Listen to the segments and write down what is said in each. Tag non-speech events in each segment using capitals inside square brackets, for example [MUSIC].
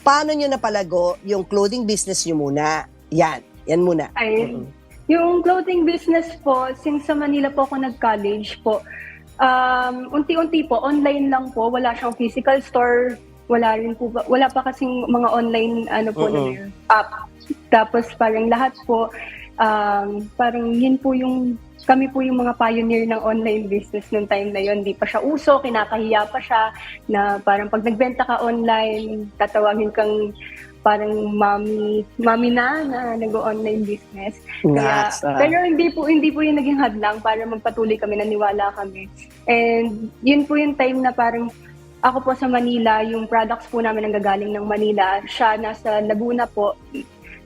paano nyo napalago yung clothing business nyo muna? Yan, yan muna. Ay, Mm-mm. yung clothing business po, since sa Manila po ako nag-college po, um, unti-unti po, online lang po, wala siyang physical store, wala rin po, ba- wala pa kasing mga online ano po Mm-mm. na app. Tapos parang lahat po, um, parang yun po yung, kami po yung mga pioneer ng online business nung time na yun. Hindi pa siya uso, kinakahiya pa siya, na parang pag nagbenta ka online, tatawagin kang parang mami, mami na na nag-online business. Kaya, Nas, ah. pero hindi po hindi po yung naging hadlang para magpatuloy kami, naniwala kami. And yun po yung time na parang ako po sa Manila, yung products po namin ang gagaling ng Manila. Siya nasa Laguna po.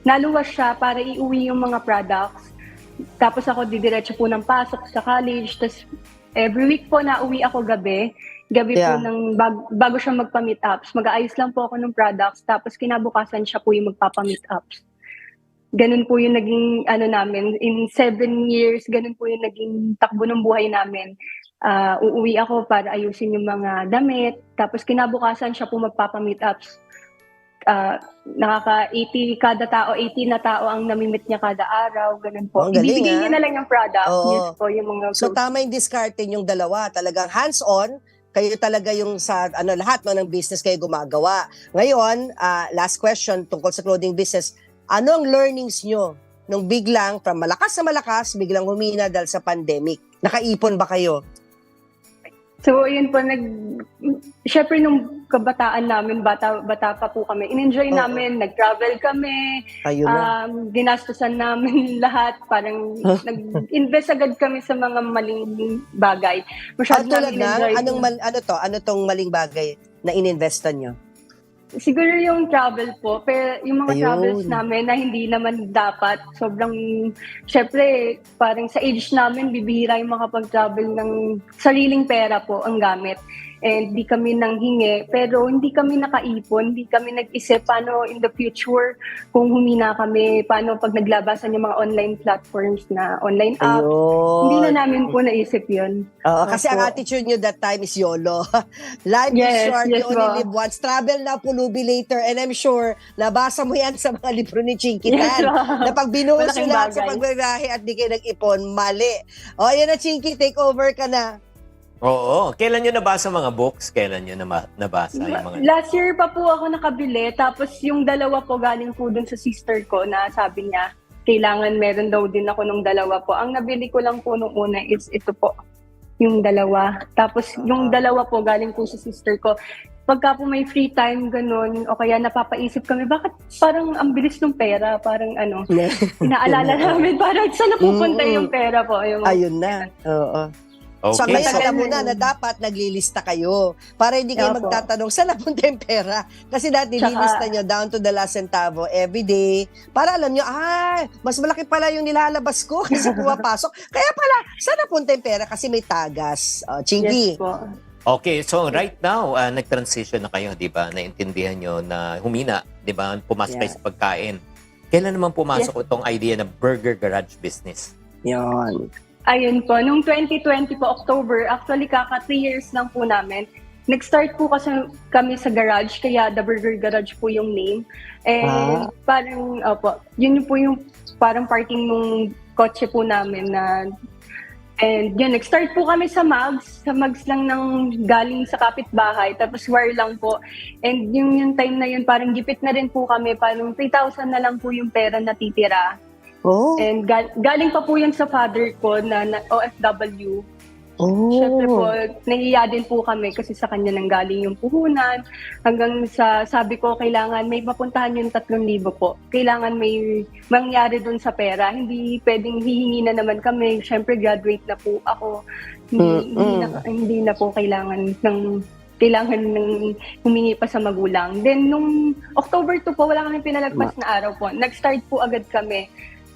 Naluwas siya para iuwi yung mga products. Tapos ako didiretso po ng pasok sa college. Tapos every week po nauwi ako gabi. Gabi Yeah. po ng bag- bago siya magpa-meet ups. Mag-aayos lang po ako ng products. Tapos kinabukasan siya po yung magpapa-meet ups ganun po yung naging ano namin in seven years ganun po yung naging takbo ng buhay namin Ah, uuwi ako para ayusin yung mga damit tapos kinabukasan siya po magpapa-meet ups Ah, nakaka 80 kada tao 80 na tao ang namimit niya kada araw ganun po Oh, galing, ibibigay ah. niya na lang yung product Oo. yes po yung mga So tama yung discarte yung dalawa. Talagang hands-on, kayo talaga yung sa ano lahat no, ng business kayo gumagawa. Ngayon, ah, last question tungkol sa clothing business. Ano ang learnings nyo nung biglang, from malakas na malakas, biglang humina dahil sa pandemic? Nakaipon ba kayo? So, yun po, nag... Siyempre, nung kabataan namin, bata, bata pa po kami, in-enjoy Oo. namin, nag-travel kami, Ayun na. um, ginastusan namin [LAUGHS] lahat, parang nag-invest agad kami sa mga maling bagay. At Masyado tulad namin na, enjoy. anong mal, ano to? Ano tong maling bagay na ininvestan nyo? Siguro yung travel po, pero yung mga Ayun. travels namin na hindi naman dapat, sobrang, syempre, parang sa age namin, bibihira yung makapag-travel ng sariling pera po ang gamit. And di kami nang hingi, pero hindi kami nakaipon, hindi kami nag-isip paano in the future kung humina kami, paano pag naglabasan yung mga online platforms na online app. Ayun. Hindi na namin po naisip yun. Oo, kasi Opo. ang attitude nyo that time is YOLO. [LAUGHS] Life is Yes, short, yes you only live once. Travel now, pulubi later. And I'm sure, nabasa mo yan sa mga libro ni Chinky Yes, Tan. na pag binuhos nyo lahat sa bagay. pagbibiyahe at di kayo nag-ipon, mali. O, ayan na Chinky, take over ka na. Oo. Kailan nyo nabasa mga books? Kailan nyo nama- nabasa yung mga... Last year pa po ako nakabili, tapos yung dalawa po galing po dun sa sister ko na sabi niya, kailangan meron daw din ako nung dalawa po. Ang nabili ko lang po nung una is ito po, yung dalawa. Tapos yung dalawa po galing po sa sister ko. Pagka po may free time, ganun, o kaya napapaisip kami, bakit parang ang bilis ng pera? Parang ano, [LAUGHS] inaalala namin, parang saan napupunta yung pera po? Yung Ayun na. Oo. So, Okay. ngayon so- alam mo na na dapat naglilista kayo para hindi kayo Opo. magtatanong saan napunta yung pera. Kasi dati Tsaka- nililista nyo down to the last centavo every day. Para alam nyo, ah, mas malaki pala yung nilalabas ko [LAUGHS] kasi pumapasok. Kaya pala, saan napunta yung pera? Kasi may tagas. Uh, Chingy. Yes po. Okay, so right now, ah, nag-transition na kayo, di ba? Naintindihan nyo na humina, di ba? Pumasok kayo Yeah. sa pagkain. Kailan naman pumasok itong idea na burger garage business? Yun. Ayun po, nung 2020 po, October, actually kaka 3 years lang po namin. Nag-start po kasi kami sa garage, kaya The Burger Garage po yung name. And Ah. parang, opo, yun po yung parang parking nung kotse po namin na And yun, nag-start po kami sa mugs. Sa mugs lang ng galing sa kapitbahay. Tapos wire lang po. And yung, yung time na yun, parang gipit na rin po kami. Parang 3,000 na lang po yung pera na titira. Oh. And gal- galing pa po yan sa father ko na, na OFW. oh. Siyempre po, nahiya din po kami kasi sa kanya nang galing yung puhunan. Hanggang sa sabi ko, kailangan may mapuntahan yung 3,000 po. Kailangan may mangyari dun sa pera. Hindi pwedeng hihingi na naman kami. Siyempre, graduate na po ako. Hindi, Mm, hindi, na, hindi na po kailangan ng kailangan ng humingi pa sa magulang. Then, nung October 2 po, wala kami pinalagpas na araw po. Nag-start po agad kami.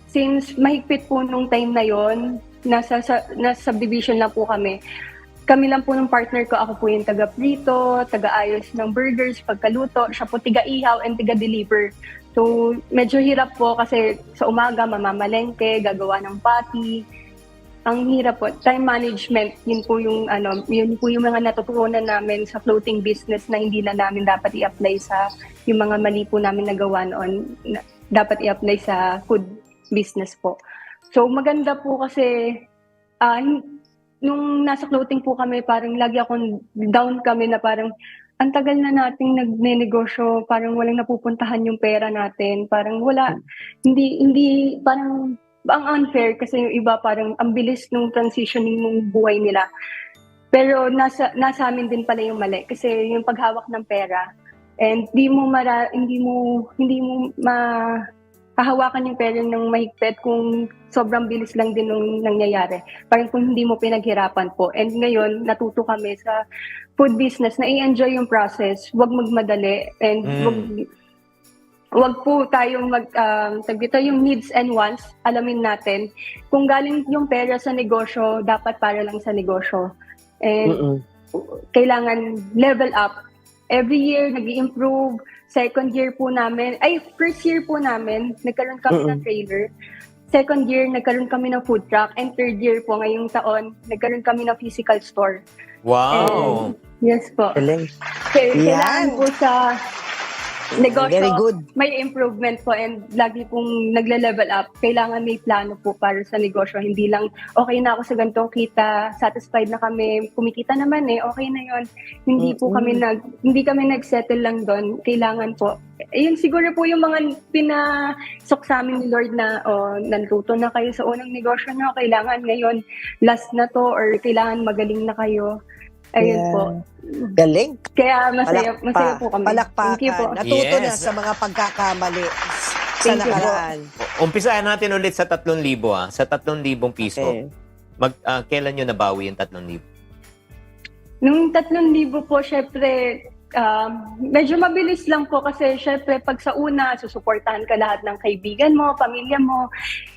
Since mahigpit po nung time na yon nasa, sa, nasa subdivision lang po kami. Kami lang po ng partner ko, ako po yung taga-prito, taga-ayos ng burgers, pagkaluto, siya po tiga-ihaw and tiga-deliver. So, medyo hirap po kasi sa umaga mamamalengke, gagawa ng patty. ang hirap po. Time management, yun po yung ano, yun po yung mga natutunan namin sa floating business na hindi na namin dapat i-apply sa yung mga mali po namin nagawa noon. Na, dapat i-apply sa food business po. So maganda po kasi hin- nung nasa floating po kami, parang lagi akong down kami na parang ang tagal na nating nagnenegosyo, parang walang napupuntahan yung pera natin, parang wala, hindi, hindi, parang ang unfair kasi yung iba parang ang bilis ng transitioning ng buhay nila. Pero nasa nasa amin din pala yung mali kasi yung paghawak ng pera and hindi mo mara, hindi mo hindi mo ma kahawakan yung pera ng mahigpit kung sobrang bilis lang din nung nangyayari. Parang kung hindi mo pinaghirapan po. And ngayon, natuto kami sa food business na i-enjoy yung process, huwag magmadali, and Mm. wag wag po tayong mag um, dito, yung needs and wants alamin natin kung galing yung pera sa negosyo dapat para lang sa negosyo and Mm-mm. kailangan level up every year nag improve second year po namin ay first year po namin nagkaroon kami ng trailer second year nagkaroon kami ng food truck and third year po ngayong taon nagkaroon kami ng physical store Wow. yes po Galing. Kaya- Yan. kailangan po sa negosyo Very good. may improvement po and lagi pong nagle-level up. Kailangan may plano po para sa negosyo. Hindi lang, okay na ako sa ganitong kita, satisfied na kami, kumikita naman eh, okay na yon Hindi po kami nag, hindi kami nag-settle lang doon. Kailangan po. Ayun, siguro po yung mga pinasok sa amin ni Lord na, oh, nanruto na kayo sa unang negosyo nyo, kailangan ngayon last na to or kailangan magaling na kayo. Ayun Yeah. po. Galing. Kaya masaya, Palakpa- masaya po kami. Thank you po. Palakpakan. Natuto na Yes. sa mga pagkakamali sa Thank you po. nakaraan. Umpisahan natin ulit sa 3,000 ah. Sa 3,000 piso. Okay. Mag, ah, kailan nyo nabawi yung 3,000? Nung 3,000 po, syempre, um, medyo mabilis lang po kasi syempre pag sa una, susuportahan ka lahat ng kaibigan mo, pamilya mo.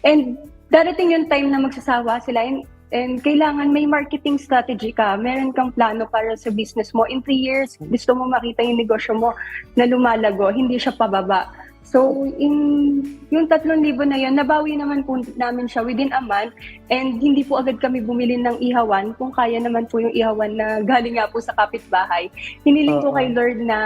And darating yung time na magsasawa sila and, and kailangan may marketing strategy ka. Meron kang plano para sa business mo. In three years, gusto mo makita yung negosyo mo na lumalago, hindi siya pababa. So, in yung 3,000 na yun, nabawi naman po namin siya within a month and hindi po agad kami bumili ng ihawan kung kaya naman po yung ihawan na galing nga po sa kapitbahay. Hiniling ko Oo. kay Lord na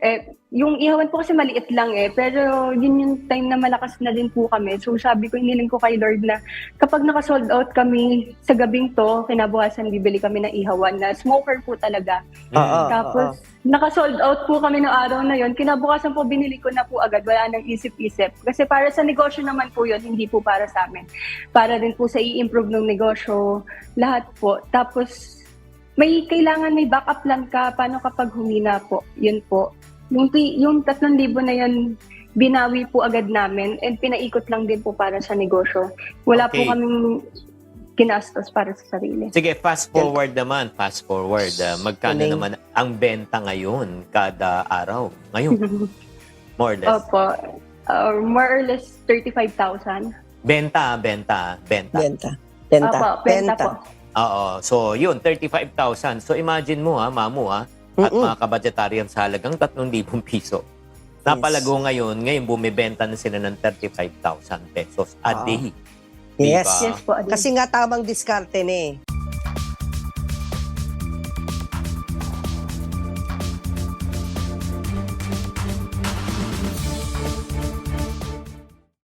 eh, yung ihawan po kasi maliit lang eh, pero yun yung time na malakas na din po kami. So sabi ko, hiniling ko kay Lord na kapag naka-sold out kami sa gabing to, kinabukasan bibili kami ng ihawan na smoker po talaga. Oo. Tapos, naka-sold out po kami ng araw na yon. Kinabukasan po, binili ko na po agad. Wala nang isip-isip. Kasi para sa negosyo naman po yun, hindi po para sa amin. Para din po sa i-improve ng negosyo, lahat po. Tapos, may kailangan may backup plan ka. Paano kapag humina po? Yun po. Yung, yung 3,000 na yun, binawi po agad namin and pinaikot lang din po para sa negosyo. Wala Okay. po kaming kinastos para sa sarili. Sige, fast forward naman. Fast forward. Ah, magkano Galing. naman ang benta ngayon kada araw? Ngayon, [LAUGHS] more or less. Opo. Uh, more or less 35,000. Benta, benta, benta. Benta. Benta. Opo, benta po. Oo. So, yun, 35,000. So, imagine mo ha, mamu ha, at Mm-mm. mga kabadgetarian sa halagang 3,000 piso. Napalago ngayon, ngayon bumibenta na sila ng 35,000 pesos a Ah. day. Yes. Diba? Yes po. Adi. Kasi nga tamang diskarte na eh.